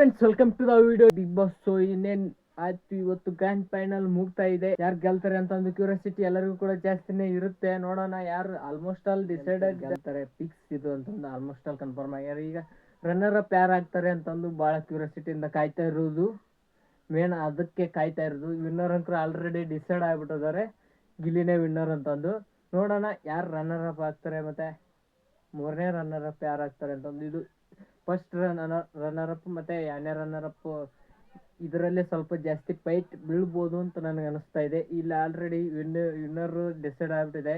Friends welcome to the video big boss so ಇನ್ನೇನ್ ಆಯ್ತು? ಇವತ್ತು ಗ್ರ್ಯಾಂಡ್ ಫೈನಲ್ ಮುಗ್ತಾ ಇದೆ. ಯಾರು ಗೆಲ್ತಾರೆ ಅಂತ ಒಂದು ಕ್ಯೂರಿಯಾಸಿಟಿ ಎಲ್ಲರಿಗೂ ಕೂಡ ಜಾಸ್ತಿನೇ ಇರುತ್ತೆ. ನೋಡೋಣ ಯಾರು ಆಲ್ಮೋಸ್ಟ್ ಆಲ್ ಡಿಸೈಡೆಡ್ ಗೆಲ್ತಾರೆ. ಫಿಕ್ಸ್ ಇದು ಅಂತಂದು ಆಲ್ಮೋಸ್ಟ್ ಆಲ್ ಕನ್ಫರ್ಮ್ ಆಗ್ಯಾರ. ಈಗ ರನ್ನರ್ ಅಪ್ ಯಾರು ಆಗ್ತಾರೆ ಅಂತಂದು ಭಾಳ ಕ್ಯೂರಿಯಾಸಿಟಿಯಿಂದ ಕಾಯ್ತಾ ಇರೋದು ಮೇನ್ ಅದಕ್ಕೆ ಕಾಯ್ತಾ ಇರೋದು ವಿನ್ನರ್ ಅಂಕರು ಆಲ್ರೆಡಿ ಡಿಸೈಡ್ ಆಗ್ಬಿಟ್ಟಿದ್ದಾರೆ. ಗಿಲ್ಲಿನೇ ವಿನ್ನರ್ ಅಂತಂದು. ನೋಡೋಣ ಯಾರು ರನ್ನರ್ ಅಪ್ ಆಗ್ತಾರೆ ಮತ್ತೆ ಮೂರನೇ ರನ್ನರ್ ಅಪ್ ಯಾರು ಆಗ್ತಾರೆ ಅಂತಂದು. ಇದು ಫಸ್ಟ್ ರನ್ನರ್ ಅಪ್ ಮತ್ತೆ ಎರಡನೇ ರನ್ನರ್ ಅಪ್ ಇದರಲ್ಲೇ ಸ್ವಲ್ಪ ಜಾಸ್ತಿ ಫೈಟ್ ಬೀಳ್ಬೋದು ಅಂತ ನನಗೆ ಅನಿಸ್ತಾ ಇದೆ. ಇಲ್ಲಿ ಆಲ್ರೆಡಿ ವಿನ್ ವಿನ್ನರ್ ಡಿಸೈಡ್ ಆಗ್ಬಿಟ್ಟಿದೆ.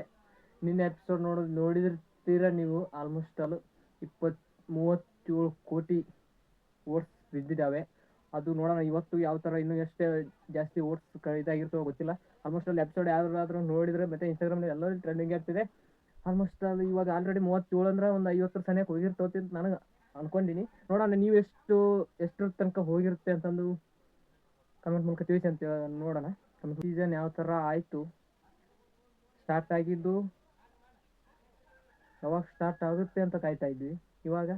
ನಿನ್ನೆ ಎಪಿಸೋಡ್ ನೋಡಿ, ನೋಡಿರ್ತೀರ ನೀವು ಆಲ್ಮೋಸ್ಟ್ ಆಲ್ ಇಪ್ಪತ್ ಮೂವತ್ತೇಳು ಕೋಟಿ ಓಟ್ಸ್ ಬಿದ್ದಿದ್ದಾವೆ ಅದು ನೋಡೋಣ, ಇವತ್ತು ಯಾವ ಥರ ಇನ್ನೂ ಎಷ್ಟೇ ಜಾಸ್ತಿ ಓಟ್ಸ್ ಇದಾಗಿರ್ತವೋ ಗೊತ್ತಿಲ್ಲ. ಆಲ್ಮೋಸ್ಟ್ ಅಲ್ಲಿ ಎಪಿಸೋಡ್ ಯಾವ್ದಾದ್ರು ನೋಡಿದ್ರೆ ಮತ್ತೆ ಇನ್ಸ್ಟಾಗ್ರಾಮ್ನಲ್ಲಿ ಎಲ್ಲರೂ ಟ್ರೆಂಡಿಂಗ್ ಆಗ್ತಿದೆ. ಆಲ್ಮೋಸ್ಟ್ ಅಲ್ಲಿ ಇವಾಗ ಆಲ್ರೆಡಿ ಮೂವತ್ತೇಳು ಅಂದ್ರೆ ಒಂದು ಐವತ್ತರ ಸನಿಯಕ್ಕೆ ಹೋಗಿರ್ತೋತಿ ನನಗೆ ಅನ್ಕೊಂಡಿನಿ. ನೋಡೋಣ ನೀವು ಎಷ್ಟು, ಎಷ್ಟರ ತನಕ ಹೋಗಿರುತ್ತೆ ಅಂತಂದು ಕಮೆಂಟ್ ಮೂಲಕ ತಿಳಿಸಿ ಅಂತ ನೋಡೋಣ. ಸೀಸನ್ ಯಾವ ಥರ ಆಯಿತು? ಸ್ಟಾರ್ಟ್ ಆಗಿದ್ದು ಯಾವಾಗ ಸ್ಟಾರ್ಟ್ ಆಗುತ್ತೆ ಅಂತ ಕಾಯ್ತಾ ಇದ್ವಿ. ಇವಾಗ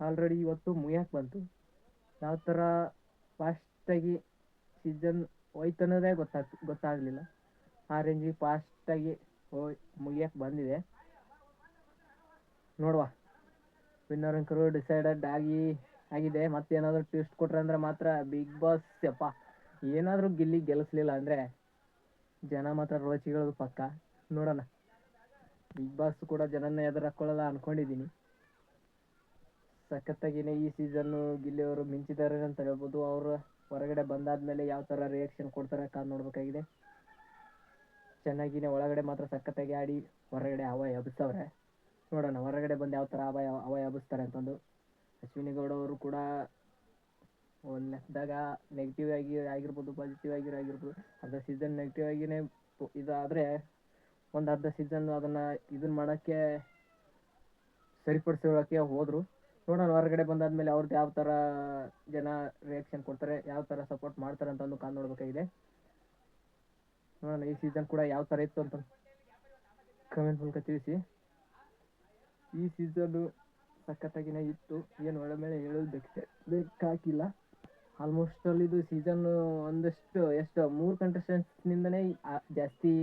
ಆಲ್ರೆಡಿ ಇವತ್ತು ಮುಗಿಯಕ್ಕೆ ಬಂತು. ಯಾವ ಥರ ಫಾಸ್ಟಾಗಿ ಸೀಸನ್ ಹೋಯ್ತು ಅನ್ನೋದೇ ಗೊತ್ತಾಗ್, ಗೊತ್ತಾಗಲಿಲ್ಲ. ಆ ರೇಂಜಿಗೆ ಫಾಸ್ಟಾಗಿ ಹೋಯ್ ಮುಗಿಯಕ್ಕೆ ಬಂದಿದೆ. ನೋಡುವ. ವಿನ್ನರ್ ಅಂಕರು ಡಿಸೈಡೆಡ್ ಆಗಿ, ಆಗಿದೆ. ಮತ್ತೇನಾದರೂ ಟ್ವಿಸ್ಟ್ ಕೊಟ್ರೆ ಅಂದ್ರೆ ಮಾತ್ರ ಬಿಗ್ ಬಾಸ್ ಯಪ್ಪ. ಏನಾದರೂ ಗಿಲ್ಲಿ ಗೆಲ್ಲಿಸ್ಲಿಲ್ಲ ಅಂದರೆ ಜನ ಮಾತ್ರ ರೋಚಿಗಳದು ಪಕ್ಕ. ನೋಡೋಣ. ಬಿಗ್ ಬಾಸ್ ಕೂಡ ಜನನ ಎದುರು ಹಾಕೊಳ್ಳಲ್ಲ ಅನ್ಕೊಂಡಿದ್ದೀನಿ ಸಖತ್ತಾಗಿನೇ ಈ ಸೀಸನ್ನು ಗಿಲ್ಲಿಯವರು ಮಿಂಚಿದ್ದಾರೆ ಅಂತ ಹೇಳ್ಬೋದು. ಅವರು ಹೊರಗಡೆ ಬಂದಾದ್ಮೇಲೆ ಯಾವ ಥರ ರಿಯಾಕ್ಷನ್ ಕೊಡ್ತಾರೆ ಕಾದು ನೋಡ್ಬೇಕಾಗಿದೆ. ಚೆನ್ನಾಗಿನೇ ಒಳಗಡೆ ಮಾತ್ರ ಸಖತ್ತಾಗಿ ಆಡಿ, ಹೊರಗಡೆ ಹವಾ ಎಬ್ಸವ್ರೆ. ನೋಡೋಣ. ಹೊರಗಡೆ ಬಂದು ಯಾವ ಥರ ಅಭಯ ಅವಯ ಎಬ್ಬಿಸ್ತಾರೆ ಅಂತಂದು. ಅಶ್ವಿನಿ ಗೌಡ ಅವರು ಕೂಡ ಒಂದು ಲೆಕ್ಕದಾಗ ನೆಗೆಟಿವ್ ಆಗಿ ಆಗಿರ್ಬೋದು ಪಾಸಿಟಿವ್ ಆಗಿ ಆಗಿರ್ಬೋದು. ಅರ್ಧ ಸೀಸನ್ ನೆಗೆಟಿವ್ ಆಗಿನೇ ಇದಾದರೆ ಒಂದು ಅರ್ಧ ಸೀಸನ್ ಅದನ್ನು ಇದನ್ನ ಮಾಡೋಕ್ಕೆ ಸರಿಪಡಿಸೋಕೆ ಹೋದರು. ನೋಡೋಣ ಹೊರಗಡೆ ಬಂದಾದ್ಮೇಲೆ ಅವ್ರದ್ದು ಯಾವ ಥರ ಜನ ರಿಯಾಕ್ಷನ್ ಕೊಡ್ತಾರೆ, ಯಾವ ಥರ ಸಪೋರ್ಟ್ ಮಾಡ್ತಾರೆ ಅಂತ ಒಂದು ನೋಡ್ಬೇಕಾಗಿದೆ. ನೋಡಬೇಕಾಗಿದೆ ನೋಡೋಣ, ಈ ಸೀಸನ್ ಕೂಡ ಯಾವ ಥರ ಇತ್ತು ಅಂತ ಕಮೆಂಟ್ ಮೂಲಕ ತಿಳಿಸಿ. ಈ ಸೀಸನ್ನು ಸಖತ್ತಾಗಿನೇ ಇತ್ತು. ಏನು ಒಳ್ಳೆ ಮೇಲೆ ಹೇಳೋದು ಬೇಕೆ ಬೇಕಾಗಿಲ್ಲ. ಆಲ್ಮೋಸ್ಟ್ ಅಲ್ಲಿ ಇದು ಸೀಸನ್ ಒಂದಷ್ಟು, ಎಷ್ಟು, ಮೂರು ಕಂಟೆಸ್ಟೆಂಟ್ಸ್ನಿಂದನೇ ಜಾಸ್ತಿ,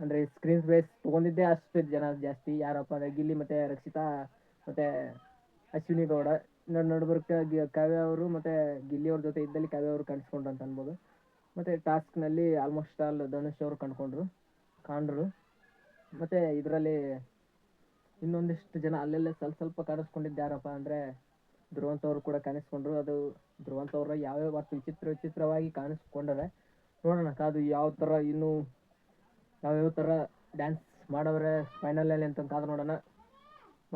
ಅಂದರೆ ಸ್ಕ್ರೀನ್ ಸ್ಪೇಸ್ ತೊಗೊಂಡಿದ್ದೆ ಅಷ್ಟು ಜನ ಜಾಸ್ತಿ. ಯಾರಪ್ಪ ಅಂದರೆ ಗಿಲ್ಲಿ ಮತ್ತು ರಕ್ಷಿತಾ ಮತ್ತು ಅಶ್ವಿನಿ ಗೌಡ. ನಡ್ ಕಾವ್ಯ ಅವರು ಮತ್ತು ಗಿಲ್ಲಿ ಅವ್ರ ಜೊತೆ ಇದ್ದಲ್ಲಿ ಕಾವ್ಯ ಅವರು ಕಾಣಿಸ್ಕೊಂಡ್ರು ಅಂತ ಅನ್ಬೋದು. ಮತ್ತು ಟಾಸ್ಕ್ನಲ್ಲಿ ಆಲ್ಮೋಸ್ಟ್ ಆಲ್ ಧನುಷ್ ಅವರು ಕಂಡ್ಕೊಂಡ್ರು ಕಾಣ್ರು. ಮತ್ತು ಇದರಲ್ಲಿ ಇನ್ನೊಂದಿಷ್ಟು ಜನ ಅಲ್ಲೆಲ್ಲ ಸ್ವಲ್ಪ ಸ್ವಲ್ಪ ಕಾಣಿಸ್ಕೊಂಡಿದ್ದು ಯಾರಪ್ಪ ಅಂದರೆ ಧ್ರುವಂತ್ ಅವರು ಕೂಡ ಕಾಣಿಸ್ಕೊಂಡ್ರು. ಅದು ಧ್ರುವಂತ್ ಅವರು ಯಾವ್ಯಾವ ಮತ್ತು ವಿಚಿತ್ರ ವಿಚಿತ್ರವಾಗಿ ಕಾಣಿಸ್ಕೊಂಡರೆ ನೋಡೋಣ. ಅದು ಯಾವ ಥರ ಇನ್ನೂ ಯಾವ್ಯಾವ ಥರ ಡ್ಯಾನ್ಸ್ ಮಾಡವ್ರೆ ಫೈನಲಲ್ಲಿ ಅಂತ ಕಾದ ನೋಡೋಣ.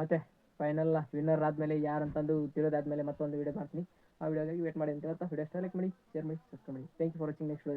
ಮತ್ತೆ ಫೈನಲ್ ವಿನ್ನರ್ ಆದಮೇಲೆ ಯಾರು ಅಂತಂದು ತಿಳಿದಾದ್ಮೇಲೆ ಮತ್ತೊಂದು ವಿಡಿಯೋ ಮಾಡ್ತೀನಿ. ಆ ವಿಡಿಯೋಗಾಗಿ ವೇಟ್ ಮಾಡಿ ಅಂತ ಹೇಳ್ತಾ ವಿಡಿಯೋ ಲೈಕ್ ಮಾಡಿ ಶೇರ್ ಮಾಡಿ ಸಬ್ಸ್ಕ್ರೈಬ್ ಮಾಡಿ. Thank you for watching next